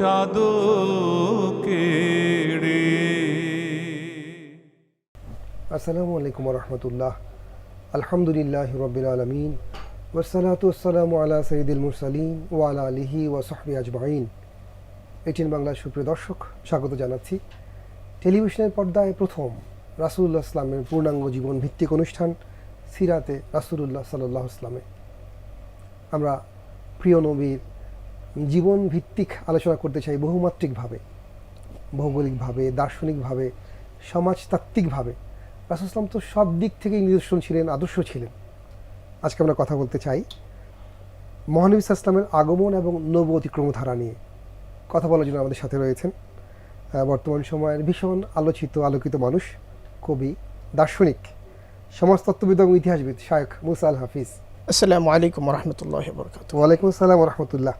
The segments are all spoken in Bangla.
চাঁদকে রে। আসসালামু আলাইকুম রহমতুল্লাহ আলহামদুলিল্লাহ রবিল আলমিন। ওসালাত ওসালাম আলা সঈদুল মুরসালিন ও আলা আলিহি ও সাহবি আজমাইন। এটিএন বাংলার সুপ্রিয় দর্শক, স্বাগত জানাচ্ছি। টেলিভিশনের পর্দায় প্রথম রাসুল্লাহ ইসলামের পূর্ণাঙ্গ জীবন ভিত্তিক অনুষ্ঠান সিরাতে রাসুলুল্লাহ সাল্লাহ ইসলামে আমরা প্রিয় নবীর জীবন ভিত্তিক আলোচনা করতে চাই বহুমাত্রিকভাবে ভৌগোলিকভাবে দার্শনিকভাবে সমাজতাত্ত্বিকভাবে। রাসুসলাম তো সব দিক থেকেই নিদর্শন ছিলেন আদর্শ ছিলেন। আজকে আমরা কথা বলতে চাই মহানবী ইসলামের আগমন এবং নব অতিক্রমধারা নিয়ে। কথা বলার জন্য আমাদের সাথে রয়েছেন বর্তমান সময়ের ভীষণ আলোচিত আলোকিত মানুষ কবি দার্শনিক সমাজতত্ত্ববিদ এবং ইতিহাসবিদ শায়েখ মুসা আল হাফিজ আসসালামু আলাইকুম রহমতুল্লাহ বরকাত ওয়ালাইকুম আসসালাম রহমতুল্লাহ।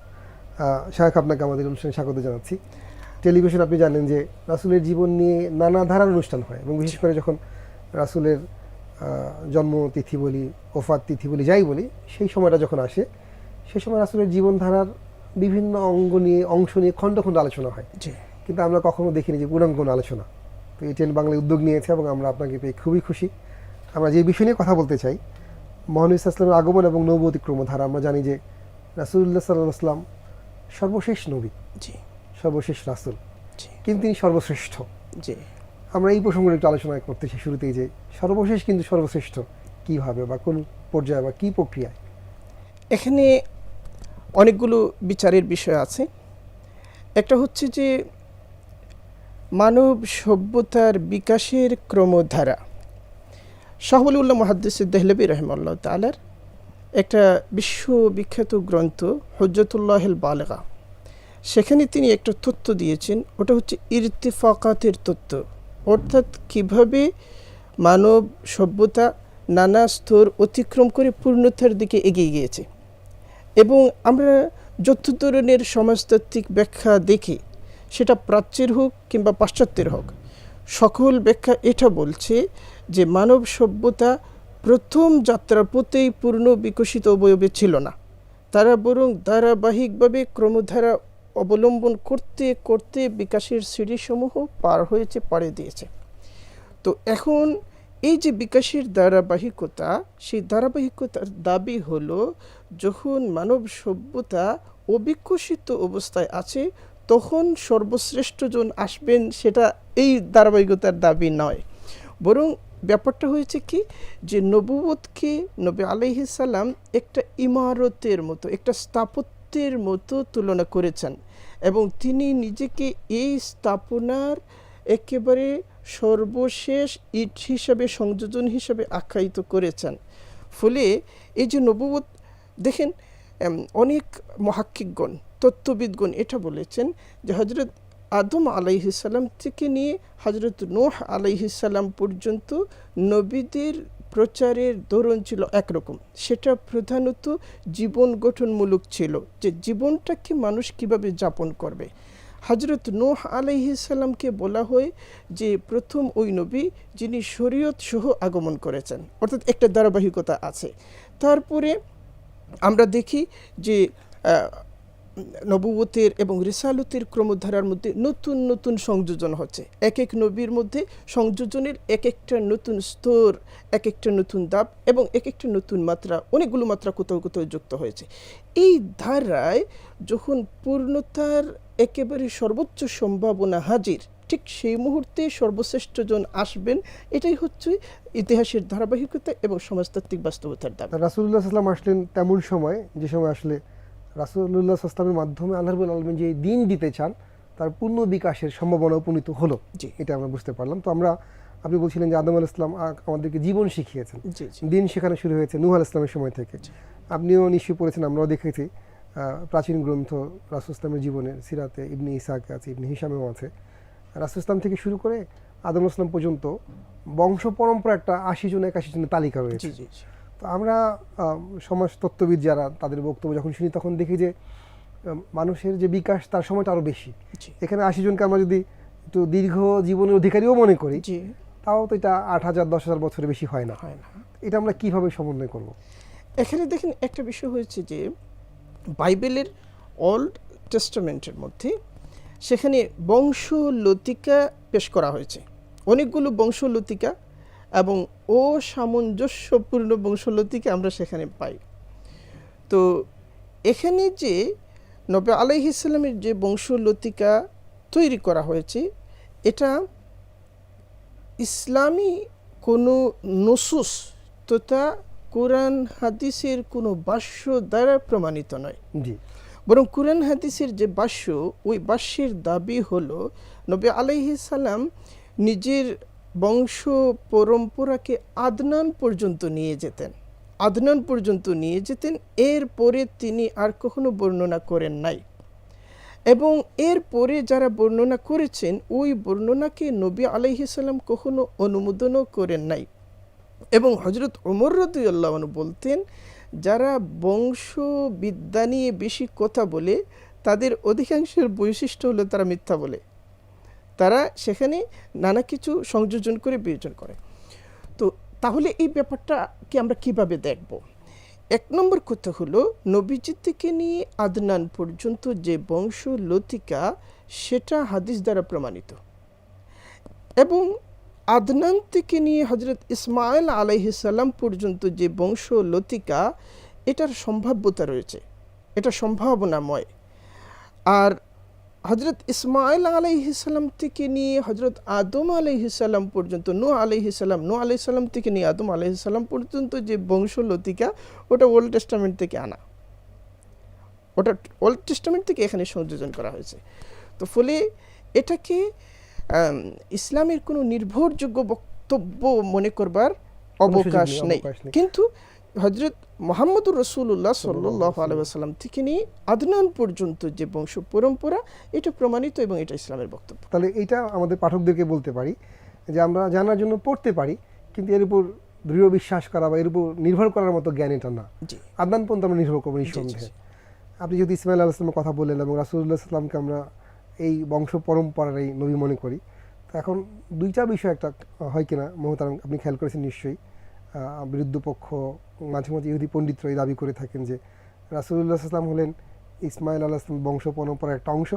শাহেখ আপনাকে আমাদের অনুষ্ঠানে স্বাগত জানাচ্ছি। টেলিভিশন আপনি জানেন যে রাসুলের জীবন নিয়ে নানা ধারার অনুষ্ঠান হয় এবং বিশেষ করে যখন রাসুলের জন্মতিথি বলি ওফাত তিথি বলি যাই বলি সেই সময়টা যখন আসে সেই সময় রাসুলের জীবনধারার বিভিন্ন অঙ্গ নিয়ে অংশ নিয়ে খণ্ড খণ্ড আলোচনা হয়। কিন্তু আমরা কখনো দেখিনি যে পূর্ণাঙ্গ কোনো আলোচনা। তো এই এটিএন বাংলায় উদ্যোগ নিয়েছে এবং আমরা আপনাকে পেয়ে খুবই খুশি। আমরা যে বিষয় নিয়ে কথা বলতে চাই মহানবী ইসলামের আগমন এবং নব অতিক্রম ধারা আমরা জানি যে রাসুল্লাহ সাল্লাহ আসলাম সর্বশেষ নবী জি। সর্বশেষ রাসুল। জি। কিন্তু তিনি সর্বশ্রেষ্ঠ। জি। আমরা এই প্রসঙ্গে একটু আলোচনা করতে চাই শুরুতেই যে সর্বশেষ কিন্তু সর্বশ্রেষ্ঠ। কীভাবে বা কোন পর্যায়ে বা কী প্রক্রিয়ায়? এখানে অনেকগুলো বিচারের বিষয় আছে। একটা হচ্ছে যে মানব সভ্যতার বিকাশের ক্রমধারা। শাহবুল্লাহ মহাদ্দিস দেহলবী রহমাল্লাহ তালার একটা বিশ্ববিখ্যাত গ্রন্থ হজরতুল্লাহল বালগা। সেখানে তিনি একটা তথ্য দিয়েছেন, ওটা হচ্ছে ইরতিফাকাতের তথ্য। অর্থাৎ কীভাবে মানব সভ্যতা নানা স্তর অতিক্রম করে পূর্ণতার দিকে এগিয়ে গিয়েছে। এবং আমরা যত ধরনের সমাজতাত্ত্বিক ব্যাখ্যা দেখি, সেটা প্রাচ্যের হোক কিংবা পাশ্চাত্যের হোক, সকল ব্যাখ্যা এটা বলছে যে মানব সভ্যতা প্রথম যাত্রার পথেই পূর্ণ বিকশিত অবয়বে ছিল না। তারা বরং ধারাবাহিকভাবে ক্রমধারা অবলম্বন করতে করতে বিকাশের সিঁড়িসমূহ পার হয়েছে পাড়ে দিয়েছে। তো এখন এই যে বিকাশের ধারাবাহিকতা, সেই ধারাবাহিকতার দাবি হলো, যখন মানব সভ্যতা অবিকশিত অবস্থায় আছে, তখন সর্বশ্রেষ্ঠজন আসবেন সেটা এই ধারাবাহিকতার দাবি নয়। বরং ব্যাপারটা হয়েছে কি যে নবুবতকে নবী আলাইহিসাল্লাম একটা ইমারতের মতো, একটা স্থাপত্যের মতো তুলনা করেছেন এবং তিনি নিজেকে এই স্থাপনার একেবারে সর্বশেষ ইট হিসাবে, সংযোজন হিসাবে আখ্যায়িত করেছেন। ফলে এই যে নবুবত দেখেন অনেক মহাক্ষিকগণ, তত্ত্ববিদগণ এটা বলেছেন যে হজরত আদম আলাইহিসাল্লাম থেকে নিয়ে হজরত নোহ আলাইহিসাল্লাম পর্যন্ত নবীদের প্রচারের ধরন ছিল একরকম। সেটা প্রধানত জীবন গঠনমূলক ছিল যে জীবনটাকে মানুষ কীভাবে যাপন করবে। হজরত নোহ আলাইহিসাল্লামকে বলা হয় যে প্রথম ওই নবী যিনি শরীয়ত সহ আগমন করেছেন। অর্থাৎ একটা ধারাবাহিকতা আছে। তারপরে আমরা দেখি যে নবুয়তের এবং রিসালতের ক্রমধারার মধ্যে নতুন নতুন সংযোজন হচ্ছে। এক এক নবীর মধ্যে সংযোজনের এক একটা নতুন স্তর এক একটা নতুন দাব এবং এক একটা নতুন মাত্রা, অনেকগুলো মাত্রা কোথাও কোথাও যুক্ত হয়েছে। এই ধারায় যখন পূর্ণতার একেবারে সর্বোচ্চ সম্ভাবনা হাজির, ঠিক সেই মুহূর্তে সর্বশ্রেষ্ঠজন আসবেন, এটাই হচ্ছে ইতিহাসের ধারাবাহিকতা এবং সমাজতাত্ত্বিক বাস্তবতার দাবি। রাসুল্লাহ আসলেন তেমন সময়, যে সময় আসলে রাসুল্লাহ সাল্লামের মাধ্যমে আল্লাহ রবুল আলমিন যে দিন দিতে চান তার পূর্ণ বিকাশের সম্ভাবনা উপনীত হলো। এটা আমরা বুঝতে পারলাম। তো আমরা আপনি বলছিলেন যে আদম আল ইসলাম আমাদেরকে জীবন শিখিয়েছেন। দিন শেখানো শুরু হয়েছে নুহ আল ইসলামের সময় থেকে। আপনিও নিশ্চয়ই পড়েছেন আমরাও দেখেছি। প্রাচীন গ্রন্থ রাসুল ইসলামের জীবনে সিরাতে ইবনি ইসাক আছে ইবনি হিসামেও আছে। রাসুল ইসলাম থেকে শুরু করে আদম ইসলাম পর্যন্ত বংশ পরম্পরা একটা আশি জন একাশি জনের তালিকা রয়েছে। তো আমরা আহ, সমাজ তত্ত্ববিদ যারা তাদের বক্তব্য যখন শুনি তখন দেখি যে মানুষের যে বিকাশ তার সময়টা আরও বেশি। এখানে আশি জনকে আমরা যদি একটু দীর্ঘ জীবনের অধিকারীও মনে করি তাও তো এটা আট হাজার দশ হাজার বছরের বেশি হয় না। হয় না। এটা আমরা কীভাবে সমন্বয় করব? এখানে দেখেন একটা বিষয় হয়েছে যে বাইবেলের ওল্ড টেস্টামেন্টের মধ্যে সেখানে বংশ লতিকা পেশ করা হয়েছে। অনেকগুলো বংশ লতিকা এবং অসামঞ্জস্যপূর্ণ বংশলতিকা আমরা সেখানে পাই। তো এখানে যে নবে আলাইহি ইসলামের যে বংশলতিকা তৈরি করা হয়েছে এটা ইসলামী কোনো নসুস তথা কোরআন হাদিসের কোনো ভাষ্য দ্বারা প্রমাণিত নয়। জি। বরং কোরআন হাদিসের যে বাস্য ওই ভাষ্যের দাবি হলো নবী আলাইহি সালাম নিজের বংশ পরম্পরাকে আদনান পর্যন্ত নিয়ে যেতেন। আদনান পর্যন্ত নিয়ে যেতেন এরপরে তিনি আর কখনো বর্ণনা করেন নাই। এবং এর পরে যারা বর্ণনা করেছেন, ওই বর্ণনাকে নবী আলাইহি সাল্লাম কখনো অনুমোদনও করেন নাই। এবং হজরত ওমর রদুল্লাহ বলতেন, যারা বংশবিদ্যা নিয়ে বেশি কথা বলে, তাদের অধিকাংশের বৈশিষ্ট্য হলো তারা মিথ্যা বলে। তারা সেখানে নানা কিছু সংযোজন করে বিয়োজন করে। তো তাহলে এই ব্যাপারটাকে আমরা কীভাবে দেখব? এক নম্বর কথা হলো, নবীজি থেকে নিয়ে আদনান পর্যন্ত যে বংশ লতিকা, সেটা হাদিস দ্বারা প্রমাণিত। এবং আদনান থেকে নিয়ে হজরত ইসমাইল আলাইহিসাল্লাম পর্যন্ত যে বংশ লতিকা, এটার সম্ভাব্যতা রয়েছে। এটা সম্ভাবনাময়। আর হজরত ইসমাইল আলাইহিসাল্লাম থেকে নিয়ে হজরত আদম আলাইহিসাল্লাম পর্যন্ত নু আলাইহিসাল্লাম নু আলাইসাল্লাম থেকে নিয়ে আদম আলাইহিসাল্লাম পর্যন্ত যে বংশ লতিকা ওটা ওল্ড টেস্টামেন্ট থেকে আনা। ওটা ওল্ড টেস্টামেন্ট থেকে এখানে সংযোজন করা হয়েছে। তো ফলে এটাকে ইসলামের কোনো নির্ভরযোগ্য বক্তব্য মনে করবার অবকাশ নেই। কিন্তু হজরত মোহাম্মদুর রসুল্লাহ সাল্লাহ আলাইসাল্লাম থেকে নিয়ে আদনান পর্যন্ত যে বংশ পরম্পরা এটা প্রমাণিত এবং এটা ইসলামের বক্তব্য। তাহলে এইটা আমাদের পাঠকদেরকে বলতে পারি যে আমরা জানার জন্য পড়তে পারি কিন্তু এর উপর দৃঢ় বিশ্বাস করা বা এর উপর নির্ভর করার মতো জ্ঞান এটা না। আদনান পর্যন্ত আমরা নির্ভর করব নিঃসন্দেহে। আপনি যদি ইসমাইল আল্লাহ ইসলামের কথা বললেন এবং রাসুল্লাহ সাল্লামকে আমরা এই বংশ পরম্পরার এই নবী মনে করি তো এখন দুইটা বিষয় একটা হয় কিনা মহতারাম আপনি খেয়াল করেছেন নিশ্চয়ই। আহ, বিরুদ্ধ পক্ষ মাঝে মাঝে ইহুদি পণ্ডিতরা এই দাবি করে থাকেন যে রাসুল্লাহ সাল্লাম হলেন ইসমাইল আল্লাহ ইসলামের বংশ পরম্পরার একটা অংশ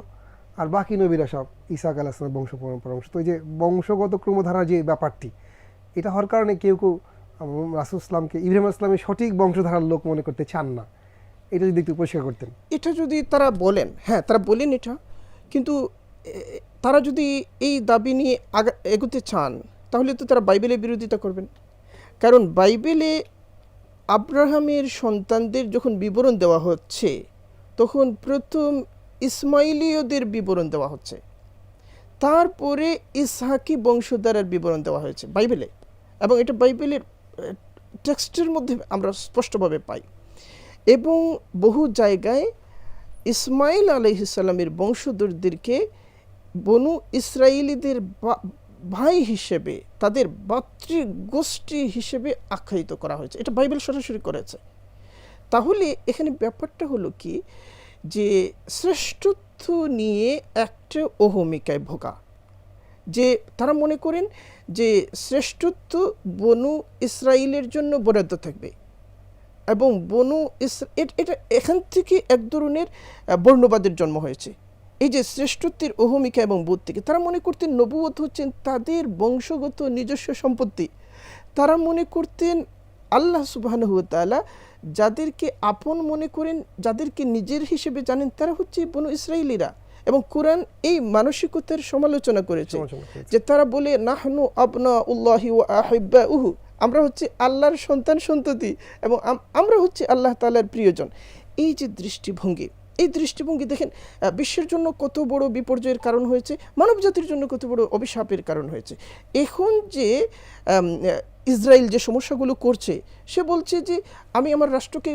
আর বাকি নবীরা সব ইসাক আল্লাহ ইসলামের বংশ পরম্পরার অংশ। তো এই যে বংশগত ক্রমধারা যে ব্যাপারটি এটা হওয়ার কারণে কেউ কেউ রাসুল ইসলামকে ইব্রাহিম ইসলামের সঠিক বংশধারার লোক মনে করতে চান না। এটা যদি একটু পরিষ্কার করতেন। এটা যদি তারা বলেন হ্যাঁ তারা বলেন এটা কিন্তু তারা যদি এই দাবি নিয়ে আগা এগোতে চান তাহলে তো তারা বাইবেলের বিরোধিতা করবেন। কারণ বাইবেলে আব্রাহামের সন্তানদের যখন বিবরণ দেওয়া হচ্ছে, তখন প্রথম ইসমাইলীয়দের বিবরণ দেওয়া হচ্ছে। তারপরে ইসহাকি বংশধারার বিবরণ দেওয়া হয়েছে বাইবেলে। এবং এটা বাইবেলের টেক্সটের মধ্যে আমরা স্পষ্টভাবে পাই। এবং বহু জায়গায় ইসমাইল আলহিসাল্লামের বংশধরদেরকে বনু ইসরায়েলিদের ভাই হিসেবে, তাদের ভাতৃগোষ্ঠী হিসেবে আখ্যায়িত করা হয়েছে। এটা বাইবেল সরাসরি করেছে। তাহলে এখানে ব্যাপারটা হলো কি? যে শ্রেষ্ঠত্ব নিয়ে একটা অহমিকায় ভোগা। যে তারা মনে করেন যে শ্রেষ্ঠত্ব বনু ইসরায়েলের জন্য বরাদ্দ থাকবে। এবং বনু ইস- এটা এখান থেকে এক ধরনের বর্ণবাদের জন্ম হয়েছে। এই যে শ্রেষ্ঠত্বের অহমিকা এবং বোধ থেকে তারা মনে করতেন নবুয়ত হচ্ছেন তাদের বংশগত নিজস্ব সম্পত্তি। তারা মনে করতেন আল্লাহ সুবাহানুতালা যাদেরকে আপন মনে করেন যাদেরকে নিজের হিসেবে জানেন তারা হচ্ছে বনু ইসরায়েলিরা এবং কোরআন এই মানসিকতার সমালোচনা করেছে যে তারা বলে নাহনু আবনা উল্লাহি ও আহিব্বা উহু আমরা হচ্ছে আল্লাহর সন্তান সন্ততি এবং আমরা হচ্ছে আল্লাহ তাআলার প্রিয়জন। এই যে দৃষ্টিভঙ্গি এই দৃষ্টিভঙ্গি দেখেন বিশ্বের জন্য কত বড় বিপর্যয়ের কারণ হয়েছে, মানব জাতির জন্য কত বড় অভিশাপের কারণ হয়েছে। এখন যে ইসরায়েল যে সমস্যাগুলো করছে, সে বলছে যে, আমি আমার রাষ্ট্রকে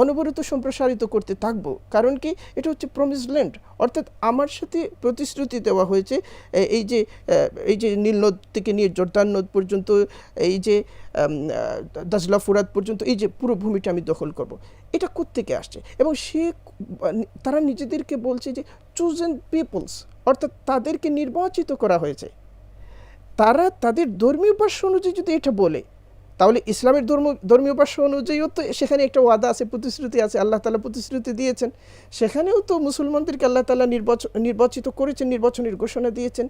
অনবরত সম্প্রসারিত করতে থাকব। কারণ কি? এটা হচ্ছে প্রমিস ল্যান্ড অর্থাৎ আমার সাথে প্রতিশ্রুতি দেওয়া হয়েছে এই যে এই যে নীল নদ থেকে নিয়ে জর্দান নদ পর্যন্ত, এই যে দাজলা ফুরাত পর্যন্ত, এই যে পুরো ভূমিটা আমি দখল করব। এটা কোত্থেকে আসছে? এবং সে তারা নিজেদেরকে বলছে যে চুজেন পিপলস অর্থাৎ তাদেরকে নির্বাচিত করা হয়েছে। তারা তাদের ধর্মীয় ভাষ্য অনুযায়ী যদি এটা বলে, তাহলে ইসলামের ধর্ম, ধর্মীয় ভাষা অনুযায়ীও তো সেখানে একটা ওয়াদা আছে, প্রতিশ্রুতি আছে, আল্লাহ তালা প্রতিশ্রুতি দিয়েছেন। সেখানেও তো মুসলমানদেরকে আল্লাহ তালা নির্বাচন নির্বাচিত করেছেন, নির্বাচনের ঘোষণা দিয়েছেন।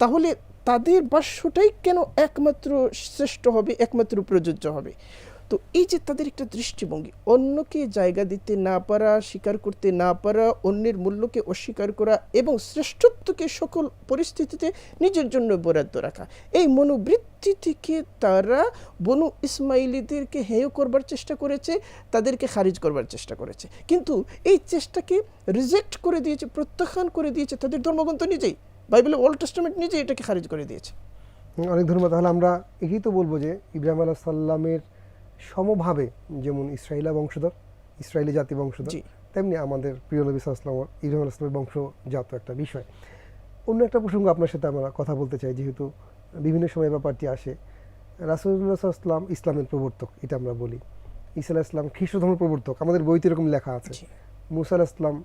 তাহলে তাদের ভাষ্যটাই কেন একমাত্র শ্রেষ্ঠ হবে, একমাত্র প্রযোজ্য হবে? তো এই যে তাদের একটা দৃষ্টিভঙ্গি, অন্যকে জায়গা দিতে না পারা, স্বীকার করতে না পারা, অন্যের মূল্যকে অস্বীকার করা এবং শ্রেষ্ঠত্বকে সকল পরিস্থিতিতে নিজের জন্য বরাদ্দ রাখা, এই মনোবৃত্তি থেকে তারা বনু ইসমাইলিদেরকে হেয় করবার চেষ্টা করেছে, তাদেরকে খারিজ করবার চেষ্টা করেছে। কিন্তু এই চেষ্টাকে রিজেক্ট করে দিয়েছে, প্রত্যাখ্যান করে দিয়েছে তাদের ধর্মগ্রন্থ নিজেই, বাইবেলের ওল্ড টেস্টামেন্ট নিজেই এটাকে খারিজ করে দিয়েছে। অনেক ধন্যবাদ। তাহলে আমরা এটাই তো বলব যে ইব্রাহিম আলাহ সাল্লামের সমভাবে যেমন ইসরায়েলা বংশধর ইসরায়েলি জাতি বংশধর তেমনি আমাদের প্রিয় নবী সাল্লাম ইব্রাহিম আলাহ সাল্লামের বংশজাত একটা বিষয়। অন্য একটা প্রসঙ্গ আপনার সাথে আমরা কথা বলতে চাই যেহেতু বিভিন্ন সময় ব্যাপারটি আসে। রাসুল্লাহ সাল্লাম ইসলামের প্রবর্তক এটা আমরা বলি। ইসা ইসলাম খ্রিস্ট ধর্মের প্রবর্তক আমাদের বইতে এরকম লেখা আছে। জি। মুসা ইসলাম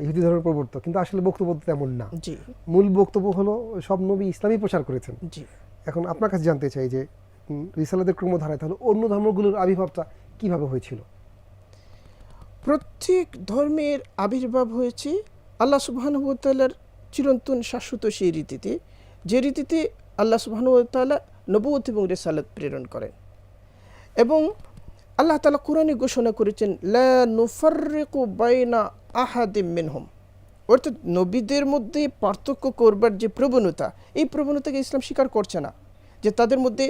ইহুদি ধর্মের প্রবর্তক কিন্তু আসলে বক্তব্য তেমন না। মূল বক্তব্য হলো সব নবী ইসলামই প্রচার করেছেন। এখন আপনার কাছে জানতে চাই যে রিসালাদের ক্রমধারায়, তাহলে অন্য ধর্মগুলোর আবির্ভাবটা কীভাবে হয়েছিল? প্রত্যেক ধর্মের আবির্ভাব হয়েছে আল্লাহ সুবাহানুবতালার চিরন্তন শাশ্বত সেই রীতিতে, যে রীতিতে আল্লাহ সুবাহানুবতালা নবুয়ত এবং রেসালত প্রেরণ করেন। এবং আল্লাহ তালা কোরআনে ঘোষণা করেছেন, লা নুফাররিকু বাইনা আহাদিম মিনহুম। অর্থাৎ নবীদের মধ্যে পার্থক্য করবার যে প্রবণতা, এই প্রবণতাকে ইসলাম স্বীকার করছে না। যে তাদের মধ্যে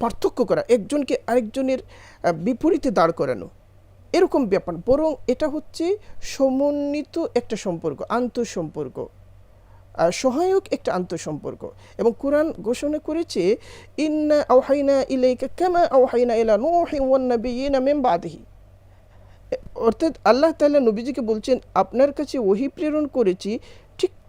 পার্থক্য করা, একজনকে আরেকজনের বিপরীতে দাঁড় করানো। এরকম ব্যাপার। বরং এটা হচ্ছে সমন্বিত একটা সম্পর্ক, আন্তঃসম্পর্ক। সহায়ক একটা আন্তঃসম্পর্ক। এবং কোরআন ঘোষণা করেছে আওহাইনা অর্থাৎ আল্লাহ তাআলা নবীজিকে বলছেন, আপনার কাছে ওহি প্রেরণ করেছি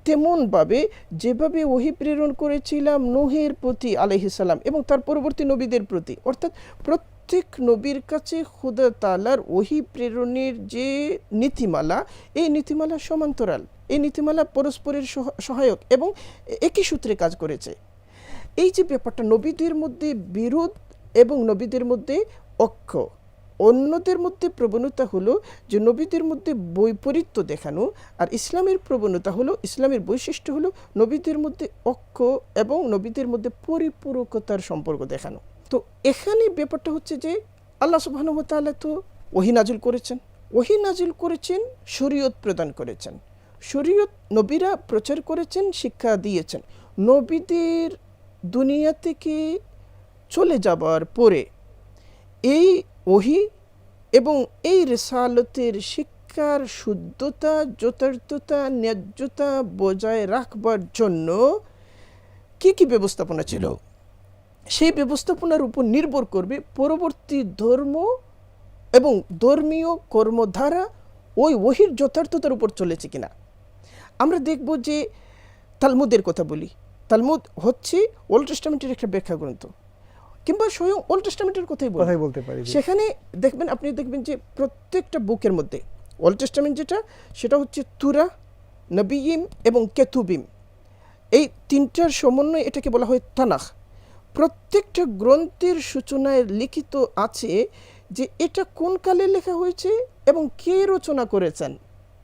তেমনভাবে যেভাবে ওহি প্রেরণ করেছিলাম নোহের প্রতি আলাইহিসাল্লাম এবং তার পরবর্তী নবীদের প্রতি, অর্থাৎ প্রত্যেক নবীর কাছে খুদা তালার ওহি প্রেরণের যে নীতিমালা, এই নীতিমালা সমান্তরাল, এই নীতিমালা পরস্পরের সহায়ক এবং একই সূত্রে কাজ করেছে। এই যে ব্যাপারটা নবীদের মধ্যে বিরোধ এবং নবীদের মধ্যে অক্ষ অন্যদের মধ্যে প্রবণতা হলো যে নবীদের মধ্যে বৈপরীত্য দেখানো, আর ইসলামের প্রবণতা হলো, ইসলামের বৈশিষ্ট্য হলো নবীদের মধ্যে অক্ষ এবং নবীদের মধ্যে পরিপূরকতার সম্পর্ক দেখানো। তো এখানে ব্যাপারটা হচ্ছে যে আল্লাহ তাআলা তো ওহি নাজিল করেছেন। ওহি নাজিল করেছেন, শরীয়ত প্রদান করেছেন। শরীয়ত নবীরা প্রচার করেছেন, শিক্ষা দিয়েছেন। নবীদের দুনিয়া থেকে চলে যাবার পরে এই ওহি এবং এই রেসালতের শিক্ষার শুদ্ধতা, যথার্থতা, ন্যায্যতা বজায় রাখবার জন্য কি কি ব্যবস্থাপনা ছিল? সেই ব্যবস্থাপনার উপর নির্ভর করবে পরবর্তী ধর্ম এবং ধর্মীয় কর্মধারা ওই ওহির যথার্থতার উপর চলেছে কিনা। আমরা দেখব যে তালমুদের কথা বলি। তালমুদ হচ্ছে ওল্ড টেস্টামেন্টের একটা ব্যাখ্যা গ্রন্থ কিংবা স্বয়ং ওল্ড টেস্টামেন্টের কথাই কথাই বলতে পারি। সেখানে দেখবেন আপনি দেখবেন যে প্রত্যেকটা বুকের মধ্যে ওল্ড টেস্টামেন্ট যেটা সেটা হচ্ছে তুরা নবীম এবং কেতুবিম। এই তিনটার সমন্বয়ে এটাকে বলা হয় তানাখ। প্রত্যেকটা গ্রন্থের সূচনায় লিখিত আছে যে এটা কোন কালে লেখা হয়েছে এবং কে রচনা করেছেন।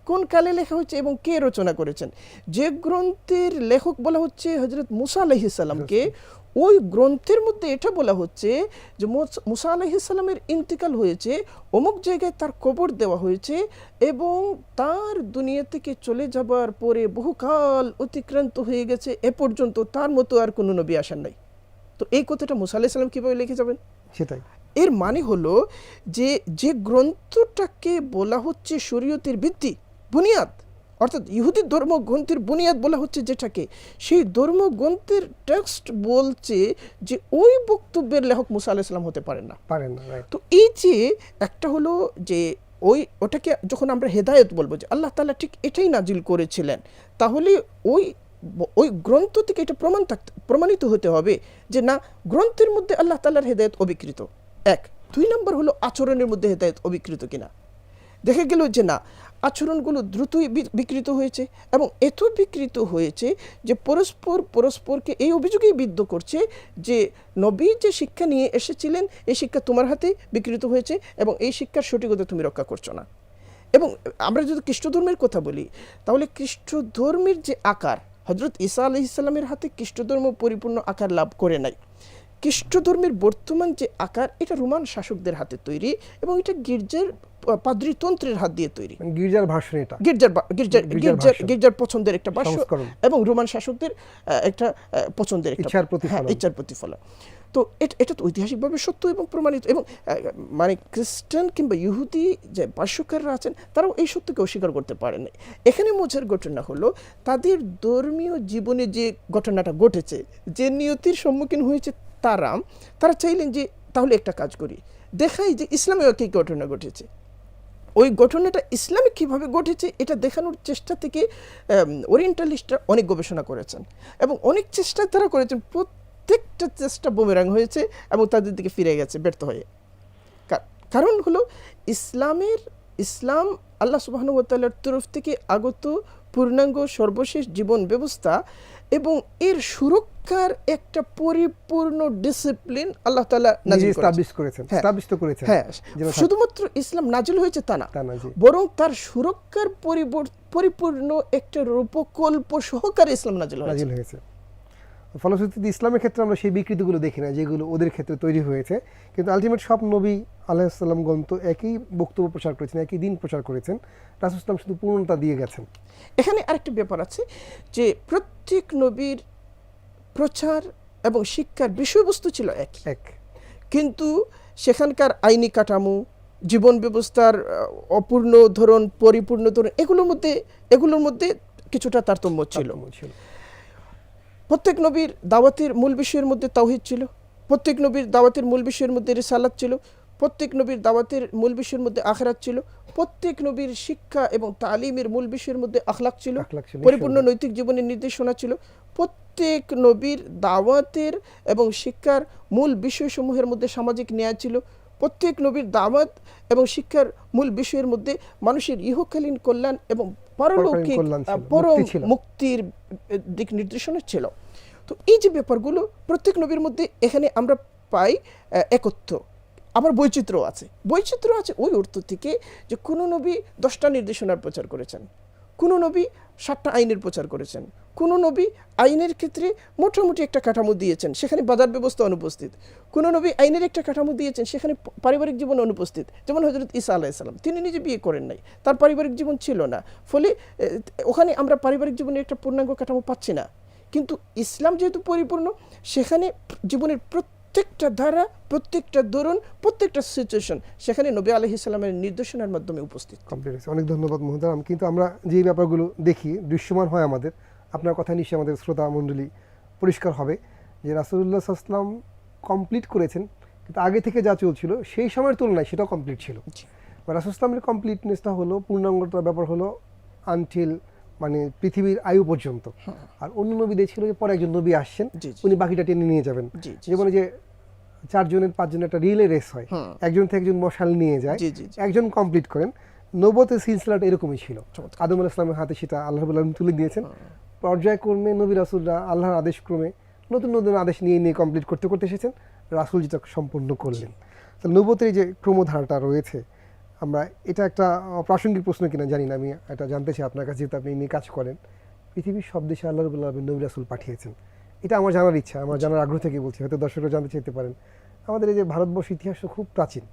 কোন কালে লেখা হয়েছে এবং কে রচনা করেছেন। যে গ্রন্থের লেখক বলা হচ্ছে হজরত মুসা আলহিসাল্লামকে ওই গ্রন্থের মধ্যে এটা বলা হচ্ছে যে মোস- আলহিসাল্লামের ইন্তিকাল হয়েছে অমুক জায়গায় তার কবর দেওয়া হয়েছে এবং তার দুনিয়া থেকে চলে যাবার পরে বহুকাল অতিক্রান্ত হয়ে গেছে এ পর্যন্ত তার মতো আর কোনো নবী আসার নাই। তো এই কথাটা মুসা আলাইসাল্লাম কীভাবে লিখে যাবেন? সেটাই। এর মানে হলো যে যে গ্রন্থটাকে বলা হচ্ছে শরীয়তের ভিত্তি বুনিয়াদ। অর্থাৎ ইহুদি ধর্মগ্রন্থের বুনিয়াদ বলা হচ্ছে যেটাকে সেই ধর্মগ্রন্থের টেক্সট বলছে যে ওই বক্তব্যের লেখক মুসা আলাইসাল্লাম হতে পারেন না। পারেন না তো এই যে একটা হলো যে ওই ওটাকে যখন আমরা হেদায়েত বলব যে আল্লাহ তালা ঠিক এটাই নাজিল করেছিলেন তাহলে ওই ওই গ্রন্থ থেকে এটা প্রমাণ থাকতে প্রমাণিত হতে হবে যে না গ্রন্থের মধ্যে আল্লাহ তালার হেদায়েত অবিকৃত। এক। দুই নম্বর হলো আচরণের মধ্যে হেদায়েত অবিকৃত কিনা। দেখা গেল যে না আচরণগুলো দ্রুতই বিকৃত হয়েছে এবং এত বিকৃত হয়েছে যে পরস্পর পরস্পরকে এই অভিযোগেই বিদ্ধ করছে যে নবী যে শিক্ষা নিয়ে এসেছিলেন, এই শিক্ষা তোমার হাতে বিকৃত হয়েছে এবং এই শিক্ষার সঠিকতা তুমি রক্ষা করছ না। এবং আমরা যদি খ্রিস্ট ধর্মের কথা বলি, তাহলে খ্রিস্ট ধর্মের যে আকার হজরত ঈসা আলহ ইসলামের হাতে খ্রিস্ট ধর্ম পরিপূর্ণ আকার লাভ করে নাই। খ্রিস্ট ধর্মের বর্তমান যে আকার এটা রোমান শাসকদের হাতে তৈরি এবং এটা গির্জার পাদ্রীতন্ত্রের হাত দিয়ে তৈরি। মানে গির্জার ভাষণ এটা। গির্জার গির্জার গির্জার গির্জার পছন্দের একটা ভাষ্য এবং রোমান শাসকদের একটা পছন্দের একটা ইচ্ছার প্রতিফলন। হ্যাঁ, ইচ্ছার প্রতিফলন। তো এটা এটা তো ঐতিহাসিকভাবে সত্য এবং প্রমাণিত এবং মানে খ্রিস্টান কিংবা ইহুদি যে ভাষ্যকাররা আছেন তারাও এই সত্যকে অস্বীকার করতে পারেন এখানে মজার ঘটনা হলো তাদের ধর্মীয় জীবনে যে ঘটনাটা ঘটেছে যে নিয়তির সম্মুখীন হয়েছে তারা তারা চাইলেন যে তাহলে একটা কাজ করি। দেখাই যে ইসলামেও একই ঘটনা ঘটেছে। ওই ঘটনাটা ইসলামিক কীভাবে ঘটেছে, এটা দেখানোর চেষ্টা থেকে ওরিয়েন্টালিস্টরা অনেক গবেষণা করেছেন। এবং অনেক চেষ্টা তারা করেছেন, প্রত্যেকটা চেষ্টা বোমেরাং হয়েছে এবং তাদের দিকে ফিরে গেছে, ব্যর্থ হয়ে। কারণ হলো ইসলামের, ইসলাম আল্লাহ সুবাহানুতাল্লার তরফ থেকে আগত পূর্ণাঙ্গ সর্বশেষ জীবন ব্যবস্থা এবং এর সুরক্ষার একটা পরিপূর্ণ ডিসিপ্লিন আল্লাহ তাআলা নাজিল করেছেন। করেছেন হ্যাঁ। হ্যাঁ। শুধুমাত্র ইসলাম নাজিল হয়েছে তা না। বরং তার সুরক্ষার পরিপূর্ণ একটা রূপকল্প সহকারে ইসলাম নাজিল হয়েছে। ফলশ্রুতিতে ইসলামের ক্ষেত্রে আমরা সেই বিকৃতিগুলো দেখি না যেগুলো ওদের ক্ষেত্রে তৈরি হয়েছে কিন্তু আলটিমেট সব নবী আলাইসাল্লামগণ গ্রন্থ একই বক্তব্য প্রচার করেছেন একই দিন প্রচার করেছেন। রাসুল ইসলাম শুধু পূর্ণতা দিয়ে গেছেন। এখানে আরেকটা ব্যাপার আছে যে প্রত্যেক নবীর প্রচার এবং শিক্ষার বিষয়বস্তু ছিল এক। এক। কিন্তু সেখানকার আইনি কাঠামো জীবন ব্যবস্থার অপূর্ণ ধরন পরিপূর্ণ ধরন এগুলোর মধ্যে এগুলোর মধ্যে কিছুটা তারতম্য ছিল। প্রত্যেক নবীর দাওয়াতের মূল বিষয়ের মধ্যে তাওহিদ ছিল প্রত্যেক নবীর দাওয়াতের মূল বিষয়ের মধ্যে রিসালাত ছিল প্রত্যেক নবীর দাওয়াতের মূল বিষয়ের মধ্যে আখরাত ছিল প্রত্যেক নবীর শিক্ষা এবং তালিমের মূল বিষয়ের মধ্যে আখলাক ছিল পরিপূর্ণ নৈতিক জীবনের নির্দেশনা ছিল প্রত্যেক নবীর দাওয়াতের এবং শিক্ষার মূল বিষয়সমূহের মধ্যে সামাজিক ন্যায় ছিল প্রত্যেক নবীর দাওয়াত এবং শিক্ষার মূল বিষয়ের মধ্যে মানুষের ইহকালীন কল্যাণ এবং পারলৌকিক পরম মুক্তির দিক নির্দেশনা ছিল। তো এই যে ব্যাপারগুলো প্রত্যেক নবীর মধ্যে এখানে আমরা পাই একত্র। আবার বৈচিত্র্য আছে। বৈচিত্র্য আছে ওই অর্থ থেকে যে কোনো নবী দশটা নির্দেশনার প্রচার করেছেন। কোনো নবী সাতটা আইনের প্রচার করেছেন। কোনো নবী আইনের ক্ষেত্রে মোটামুটি একটা কাঠামো দিয়েছেন, সেখানে বাজার ব্যবস্থা অনুপস্থিত। কোনো নবী আইনের একটা কাঠামো দিয়েছেন, সেখানে পারিবারিক জীবন অনুপস্থিত। যেমন হজরত ঈসা আলাইসাল্লাম তিনি নিজে বিয়ে করেন নাই। তার পারিবারিক জীবন ছিল না। ফলে ওখানে আমরা পারিবারিক জীবনের একটা পূর্ণাঙ্গ কাঠামো পাচ্ছি না। কিন্তু ইসলাম যেহেতু পরিপূর্ণ, সেখানে জীবনের প্রত্যেকটা ধারা, প্রত্যেকটা ধরন, প্রত্যেকটা সিচুয়েশন সেখানে নবী আলহ ইসলামের নির্দেশনার মাধ্যমে উপস্থিত। কমপ্লিট অনেক ধন্যবাদ মহোদরাম কিন্তু আমরা যে ব্যাপারগুলো দেখি, দৃশ্যমান হয় আমাদের আপনার কথা নিশ্চয়ই আমাদের শ্রোতা মণ্ডলী পরিষ্কার হবে যে রাসুল্লাহ আসলাম কমপ্লিট করেছেন কিন্তু আগে থেকে যা চলছিল সেই সময়ের তুলনায় সেটাও কমপ্লিট ছিল। ইসলামের কমপ্লিটনেসটা হলো পূর্ণাঙ্গতার ব্যাপার হলো আনটিল মানে পৃথিবীর আয়ু পর্যন্ত। আর অন্য নবীদের ছিল যে পরে একজন নবী আসছেন। উনি বাকিটা টেনে নিয়ে যাবেন। যেমন যে চারজনের পাঁচজনের একটা রিলে রেস হয়। একজন থেকে একজন মশাল নিয়ে যায়। একজন কমপ্লিট করেন। নবতের সিলসিলাটা এরকমই ছিল। আদম আলাহ ইসলামের হাতে সেটা আল্লাহ তুলে দিয়েছেন। পর্যায়ক্রমে নবী রাসুলরা আল্লাহর আদেশ ক্রমে নতুন নতুন আদেশ নিয়ে নিয়ে কমপ্লিট করতে করতে এসেছেন। রাসুল যেটা সম্পূর্ণ করলেন। তো নবতের যে ক্রমধারাটা রয়েছে আমরা এটা একটা প্রাসঙ্গিক প্রশ্ন কিনা জানি না আমি এটা জানতে চাই আপনার কাছে যেহেতু আপনি নিয়ে কাজ করেন। পৃথিবীর সব দেশে আল্লাহ রবুল্লা আলমিন নবী রাসুল পাঠিয়েছেন। এটা আমার জানার ইচ্ছা আমার জানার আগ্রহ থেকে বলছি হয়তো দর্শকরা জানতে চাইতে পারেন। আমাদের এই যে ভারতবর্ষ ইতিহাস খুব প্রাচীন।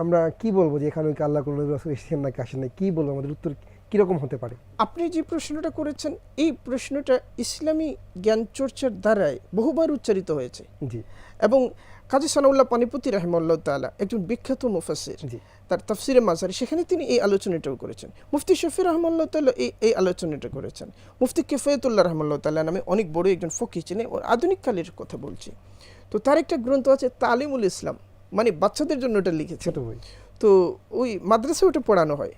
আমরা কি বলব যে এখানে আল্লাহ কোনো নবী রাসূল এসেছেন নাকি আসেন না কী বলব? আমাদের উত্তর কীরকম হতে পারে? আপনি যে প্রশ্নটা করেছেন এই প্রশ্নটা ইসলামী জ্ঞান চর্চার দ্বারাই বহুবার উচ্চারিত হয়েছে। জি। এবং কাজী সানাউল্লাহ পানিপতি রহমাল্লাহ তাআলা একজন বিখ্যাত মুফাসির জি। তার তাফসিরে মাজারি সেখানে তিনি এই আলোচনাটাও করেছেন। মুফতি শফি রহমাল্লাহ তাল্লাহ এই এই আলোচনাটা করেছেন। মুফতি কেফায়তুল্লাহ রহমাল্লাহ তাল্লাহ নামে অনেক বড় একজন ফকি চিনে ও আধুনিক কালের কথা বলছি। তো তার একটা গ্রন্থ আছে তালিমুল ইসলাম মানে বাচ্চাদের জন্য ওটা লিখেছেন। ছোট তো ওই মাদ্রাসা ওটা পড়ানো হয়।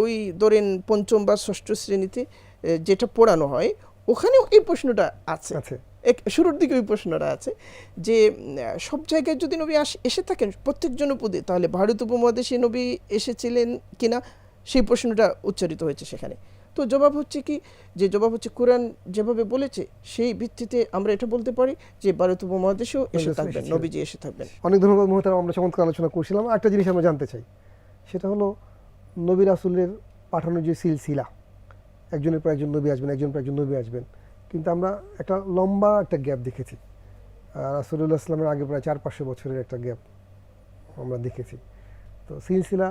ওই ধরেন পঞ্চম বা ষষ্ঠ শ্রেণীতে যেটা পড়ানো হয় ওখানেও এই প্রশ্নটা আছে। এক শুরুর দিকে ওই প্রশ্নটা আছে যে সব জায়গায় যদি নবী আস এসে থাকেন প্রত্যেক জনপদে তাহলে ভারত উপমহাদেশে নবী এসেছিলেন কিনা সেই প্রশ্নটা উচ্চারিত হয়েছে সেখানে। তো জবাব হচ্ছে কি যে জবাব হচ্ছে কোরআন যেভাবে বলেছে সেই ভিত্তিতে আমরা এটা বলতে পারি যে ভারত উপমহাদেশেও এসে। থাকবেন নবীজি এসে থাকবেন। অনেক ধন্যবাদ মোহতারাম আমরা চমৎকার আলোচনা করছিলাম একটা জিনিস আমরা জানতে চাই সেটা হলো নবী রাসুলের পাঠানোর যে সিলসিলা, একজনের পর একজন নবী আসবেন, একজন পর একজন নবী আসবেন, কিন্তু আমরা একটা লম্বা একটা গ্যাপ দেখেছি। রাসুল্লাহ আসলামের আগে প্রায় চার পাঁচশো বছরের একটা গ্যাপ আমরা দেখেছি। তো সিলসিলা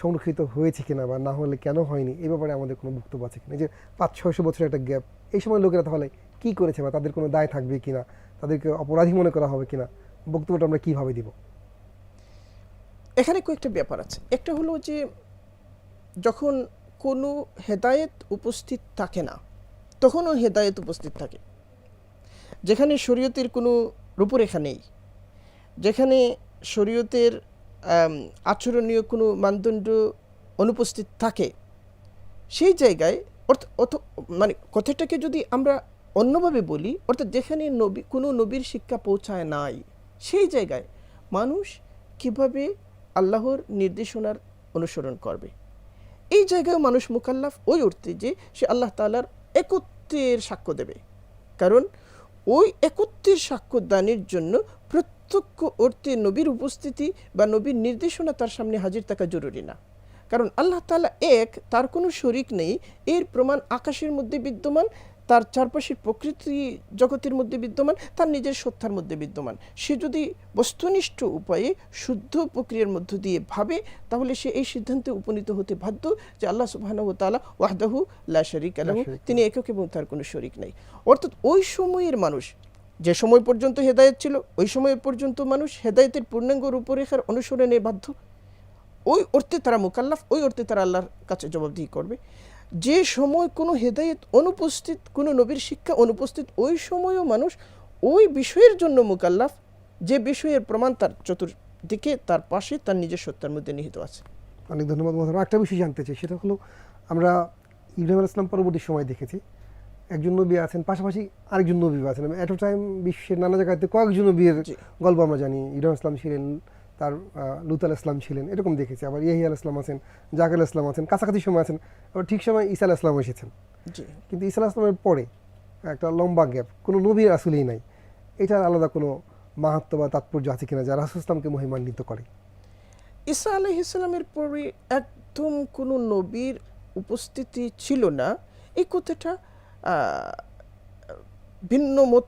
সংরক্ষিত হয়েছে কিনা বা না হলে কেন হয়নি এই ব্যাপারে আমাদের কোনো বক্তব্য আছে কিনা? যে পাঁচ ছয়শো বছরের একটা গ্যাপ, এই সময় লোকেরা তাহলে কী করেছে বা তাদের কোনো দায় থাকবে কিনা? তাদেরকে অপরাধী মনে করা হবে কিনা? বক্তব্যটা আমরা কীভাবে দিব? এখানে কয়েকটা ব্যাপার আছে। একটা হলো যে যখন কোনো হেদায়েত উপস্থিত থাকে না, তখনও হেদায়েত উপস্থিত থাকে। যেখানে শরীয়তের কোনো রূপরেখা নেই, যেখানে শরীয়তের আচরণীয় কোনো মানদণ্ড অনুপস্থিত থাকে, সেই জায়গায় অর্থ- মানে কথাটাকে যদি আমরা অন্যভাবে বলি, অর্থাৎ যেখানে নবী, কোনো নবীর শিক্ষা পৌঁছায় নাই, সেই জায়গায় মানুষ কীভাবে আল্লাহর নির্দেশনার অনুসরণ করবে? এই জায়গায় মানুষ মুকাল্লাফ ওই অর্থে যে সে আল্লাহ তালার একত্রের সাক্ষ্য দেবে। কারণ ওই একত্রের সাক্ষ্য দানের জন্য প্রত্যক্ষ অর্থে নবীর উপস্থিতি বা নবীর নির্দেশনা তার সামনে হাজির থাকা জরুরি না। কারণ আল্লাহ তালা এক, তার কোনো শরিক নেই, এর প্রমাণ আকাশের মধ্যে বিদ্যমান তার চারপাশের প্রকৃতি জগতের মধ্যে বিদ্যমান তার নিজের সত্তার মধ্যে বিদ্যমান। সে যদি বস্তুনিষ্ঠ উপায়ে শুদ্ধ প্রক্রিয়ার মধ্য দিয়ে ভাবে তাহলে সে এই সিদ্ধান্তে উপনীত হতে বাধ্য যে আল্লাহ সুবহানাহু তাআলা ওয়াহদাহু লা শারীকা লাহু। তিনি একক এবং তার কোনো শরিক নাই। অর্থাৎ ওই সময়ের মানুষ যে সময় পর্যন্ত হেদায়েত ছিল ওই সময় পর্যন্ত মানুষ হেদায়েতের পূর্ণাঙ্গ রূপরেখার অনুসরণে বাধ্য। ওই অর্থে তারা মোকাল্লাফ ওই অর্থে তারা আল্লাহর কাছে জবাবদিহি করবে। যে সময় কোনো হেদায়েত অনুপস্থিত কোনো নবীর শিক্ষা অনুপস্থিত ওই সময়ও মানুষ ওই বিষয়ের জন্য মুকাল্লাফ যে বিষয়ের প্রমাণ তার চতুর্দিকে তার পাশে তার নিজের সত্তার মধ্যে নিহিত আছে। অনেক ধন্যবাদ মহতারাম একটা বিষয় জানতে চাই সেটা হলো আমরা ইব্রাহিম আলাইহিস সালাম পরবর্তী সময় দেখেছি। একজন নবী আছেন পাশাপাশি আরেকজন নবী আছেন। এট টাইম বিশ্বের নানা জায়গাতে কয়েকজন নবীর। গল্প আমরা জানি। ইব্রাহিম ইসলাম ছিলেন তার লুত আল ইসলাম ছিলেন এরকম দেখেছি। আবার ইয়াহি আল ইসলাম আছেন জাক আল ইসলাম আছেন কাছাকাছি সময় আছেন আবার ঠিক সময় ঈসা আল ইসলাম এসেছেন। কিন্তু ঈসা আল ইসলামের পরে একটা লম্বা গ্যাপ কোনো নবীর আসলেই নাই। এটার আলাদা কোনো মাহাত্ম বা তাৎপর্য আছে কিনা যা রাসুল ইসলামকে মহিমান্বিত করে? ঈসা আলাইহিসসালামের পরে একদম কোনো নবীর উপস্থিতি ছিল না। এই কথাটা ভিন্ন মত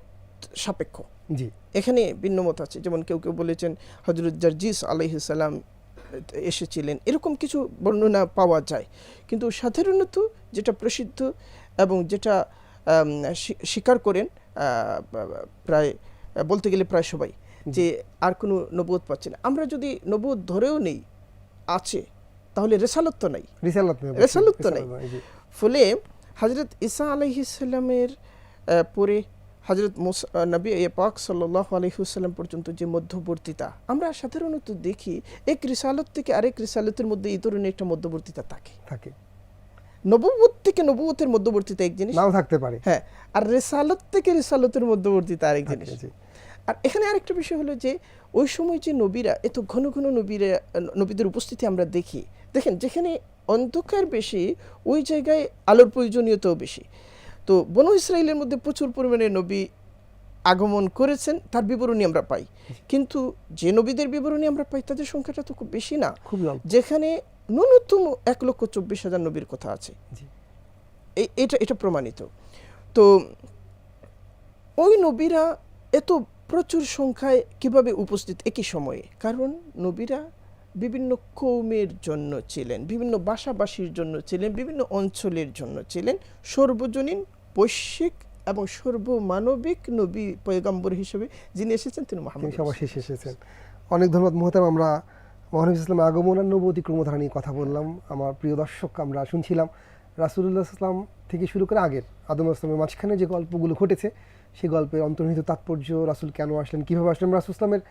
সাপেক্ষ। জি। এখানে ভিন্ন মত আছে। যেমন কেউ কেউ বলেছেন হজরত জার্জিস আলাইহিসাল্লাম এসেছিলেন। এরকম কিছু বর্ণনা পাওয়া যায়। কিন্তু সাধারণত যেটা প্রসিদ্ধ এবং যেটা স্বীকার করেন প্রায় বলতে গেলে প্রায় সবাই যে আর কোনো নবুয়ত পাচ্ছে না। আমরা যদি নবুয়ত ধরেও নেই আছে তাহলে রেসালত তো নাই। রিসালাত তো নেই। ফলে হজরত ইসা আলহিসাল্লামের পরে হজরত নবী এ পাক সাল্লাহ আলহিউসাল্লাম পর্যন্ত যে মধ্যবর্তিতা। আমরা সাধারণত দেখি এক রিসালত থেকে আরেক রিসালতের মধ্যে এই ধরনের একটা মধ্যবর্তিতা থাকে। থাকে। নবুয়ত থেকে নবুয়তের মধ্যবর্তিতা এক জিনিস। নাও থাকতে পারে। হ্যাঁ আর রেসালত থেকে রেসালতের মধ্যবর্তিতা আরেক জিনিস। আর এখানে আরেকটা বিষয় হলো যে ওই সময় যে নবীরা এত ঘন ঘন নবীরা নবীদের উপস্থিতি আমরা দেখি। দেখেন যেখানে অন্ধকার বেশি ওই জায়গায় আলোর প্রয়োজনীয়তাও বেশি। তো বনু ইসরায়েলের মধ্যে প্রচুর পরিমাণে নবী আগমন করেছেন তার বিবরণী আমরা পাই। কিন্তু যে নবীদের বিবরণী আমরা পাই তাদের সংখ্যাটা তো খুব বেশি না। যেখানে ন্যূনতম এক লক্ষ চব্বিশ হাজার নবীর কথা আছে। এটা এটা প্রমাণিত। তো ওই নবীরা এত প্রচুর সংখ্যায় কীভাবে উপস্থিত একই সময়ে? কারণ নবীরা বিভিন্ন কৌমের জন্য ছিলেন বিভিন্ন ভাষাভাষীর জন্য ছিলেন বিভিন্ন অঞ্চলের জন্য ছিলেন সর্বজনীন বৈশ্বিক এবং সর্বমানবিক নবী পয়গম্বর হিসেবে যিনি এসেছেন তিনি মোহাম্মদ সবার শেষে এসেছেন। অনেক ধন্যবাদ মহতাম আমরা মহানবী ইসলাম আগমন আর নবতী ক্রমধারা নিয়ে কথা বললাম। আমার প্রিয় দর্শক আমরা শুনছিলাম রাসুল্লাহ ইসলাম থেকে শুরু করে আগের আদম ইসলামের মাঝখানে যে গল্পগুলো ঘটেছে সেই গল্পের অন্তর্নিহিত তাৎপর্য রাসুল কেন আসলেন কীভাবে আসলেন রাসুল ইসলামের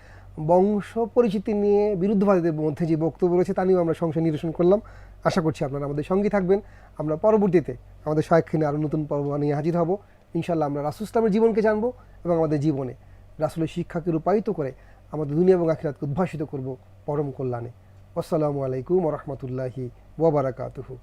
বংশ পরিচিতি নিয়ে বিরুদ্ধবাদীদের মধ্যে যে বক্তব্য রয়েছে তা নিয়েও আমরা সংশয় নিরসন করলাম। আশা করছি আপনারা আমাদের সঙ্গী থাকবেন। আমরা পরবর্তীতে আমাদের সায়ক্ষণে আরও নতুন পর্ব নিয়ে হাজির হব। ইনশাল্লাহ আমরা রাসুল ইসলামের জীবনকে জানব এবং আমাদের জীবনে রাসুলের শিক্ষাকে রূপায়িত করে আমাদের দুনিয়া এবং আখিরাতকে উদ্ভাসিত করব পরম কল্যাণে। আসসালামু আলাইকুম রহমতুল্লাহি ওবরাকাতুহু